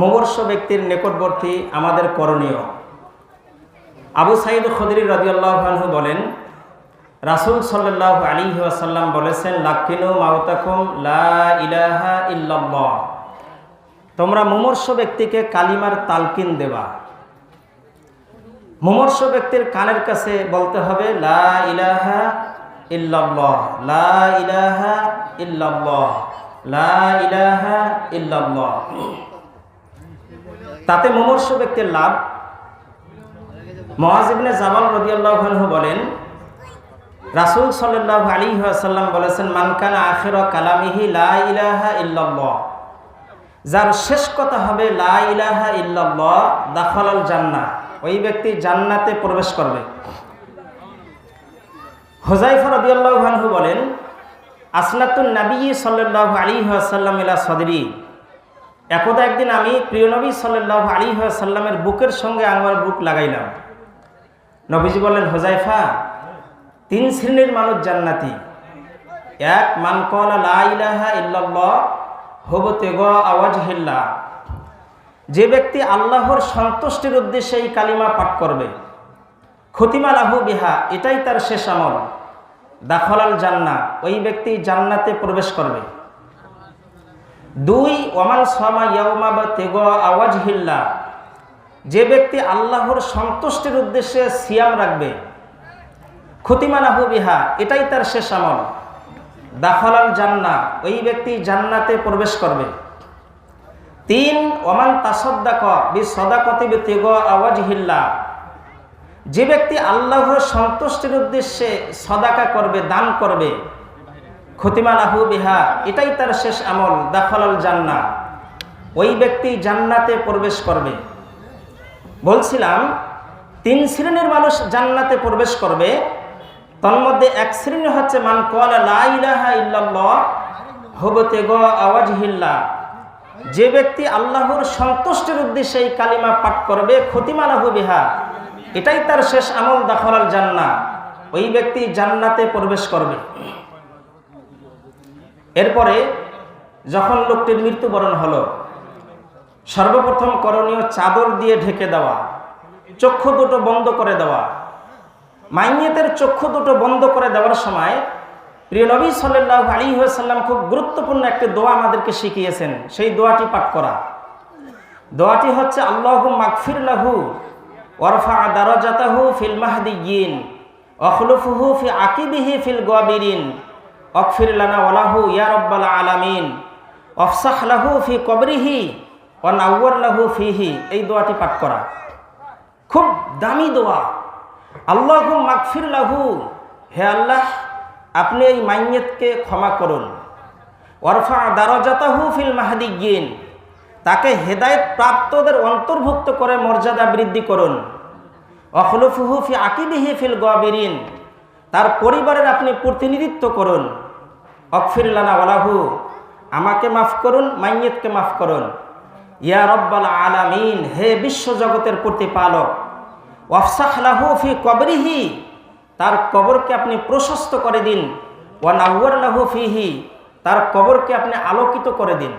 মুমূর্ষ ব্যক্তির নিকটবর্তী আমাদের করণীয়। আবু সাইদ খদরি রাজিউল্লাহু বলেন, রাসুল সাল্লাহ আলী আসাল্লাম বলেছেন, লাকিনু মাউতাকুম লা ইলাহা তোমরা মুমূর্ষ ব্যক্তিকে কালিমার তালকিন দেবা। মুমূর্ষ ব্যক্তির কানের কাছে বলতে হবে, লা ইলাহা ইল্লাল্লাহ, লা ইলাহা ইল্লাল্লাহ, লা ইলাহা ইল্লাল্লাহ। তাতে মুমূর্ষ ব্যক্তির লাভ? মহাজিবনে জামাল রদিয়াল্লাহু বলেন, রাসুল সাল্লাহ আলী আসাল্লাম বলেছেন মানকানা আখের কালামিহি লা ইলাহা যার শেষ কথা হবে, লা ইলাহা ইল্লাল্লাহ জান্না ওই ব্যক্তি জান্নাতে প্রবেশ করবে। হোজাইফা রদিয়াল্লাহু বলেন আসলাতুন নবী সাল্লাহ আলী আসাল্লাম ইলা সদরি। একদা একদিন আমি প্রিয় নবী সাল্লাহ আলী সাল্লামের বুকের সঙ্গে আমার বুক লাগাইলাম। নবীজি বললেন হোজাইফা তিন শ্রেণির মানুষ জান্নাতি। এক, মান কলা লা ইলাহা ইল্লাল্লাহ হবতে গ আওয়াজ হিল্লা যে ব্যক্তি আল্লাহর সন্তুষ্টির উদ্দেশ্যে এই কালিমা পাঠ করবে, খতিমা লাহু বিহা, এটাই তার শেষ আমল। দাখলাল জান্না ওই ব্যক্তি জান্নাতে প্রবেশ করবে। দুই ওমান সামা ইয়াউমা বা তেগ আওয়াজ হিল্লা যে ব্যক্তি আল্লাহর সন্তুষ্টির উদ্দেশ্যে সিয়াম রাখবে খতিমানাহু বিহা, এটাই তার শেষ আমল। দাখলাল জান্না, ওই ব্যক্তি জান্নাতে প্রবেশ করবে। তিন ওমান তাসদ্দাক বি সদাকতি বি তেগ আওয়াজ হিল্লা যে ব্যক্তি আল্লাহর সন্তুষ্টির উদ্দেশ্যে সদাকা করবে, দান করবে খতিমানাহু বিহা, এটাই তার শেষ আমল, দাখলাল জান্না ওই ব্যক্তি জান্নাতে প্রবেশ করবে। বলছিলাম, তিন শ্রেণির মানুষ জান্নাতে প্রবেশ করবে, তন্মধ্যে এক শ্রেণি হচ্ছে মান কলা লাইলাহা ইল্লাল্লাহ, হবতে গ আওয়াজ হিল্লা যে ব্যক্তি আল্লাহর সন্তুষ্টির উদ্দেশ্যে এই কালিমা পাঠ করবে, খতিমালাহু বিহা, এটাই তার শেষ আমল, দাখলাল জান্না ওই ব্যক্তি জান্নাতে প্রবেশ করবে। এরপরে যখন লোকটির মৃত্যুবরণ হলো, সর্বপ্রথম করণীয় চাদর দিয়ে ঢেকে দেওয়া, চক্ষু দুটো বন্ধ করে দেওয়া। মাইয়েতের চক্ষু দুটো বন্ধ করে দেওয়ার সময় প্রিয় নবী সাল্লাহ আলী সাল্লাম খুব গুরুত্বপূর্ণ একটি দোয়া আমাদেরকে শিখিয়েছেন, সেই দোয়াটি পাঠ করা। দোয়াটি হচ্ছে, আল্লাহ মাকফির লাহু ওরফা দারজাতাহু ফিল মাহদিগিন অখলুফুহু ফি আকিবিহি ফিল গাবিরিন। অকফির লানা ওয়ালাহু ইয়া রব্বাল আলামিন। অফসাহ লাহু ফি কবরিহি ও নাউর লাহু ফিহি। এই দোয়াটি পাঠ করা। খুব দামি দোয়া। আল্লাহ মাকফির লাহু। হে আল্লাহ, আপনি এই মাইয়েতকে ক্ষমা করুন। ওরফা দারজাতাহু ফিল মাহাদিগিন তাকে হেদায়ত প্রাপ্তদের অন্তর্ভুক্ত করে মর্যাদা বৃদ্ধি করুন। অখলুফুহু ফি আকিবিহি ফিল গবিরিন। তার পরিবারের আপনি প্রতিনিধিত্ব করুন। অকফিরলানা ওলাহু আমাকে মাফ করুন মাইয়েতকে মাফ করুন। ইয়া রব্বাল আলামিন, হে বিশ্ব জগতের প্রতিপালক ওয়াফসাহলাহু ফি কবরিহি, তার কবরকে আপনি প্রশস্ত করে দিন, ওয়া নাউয়ার লাহু ফিহি, তার কবরকে আপনি আলোকিত করে দিন।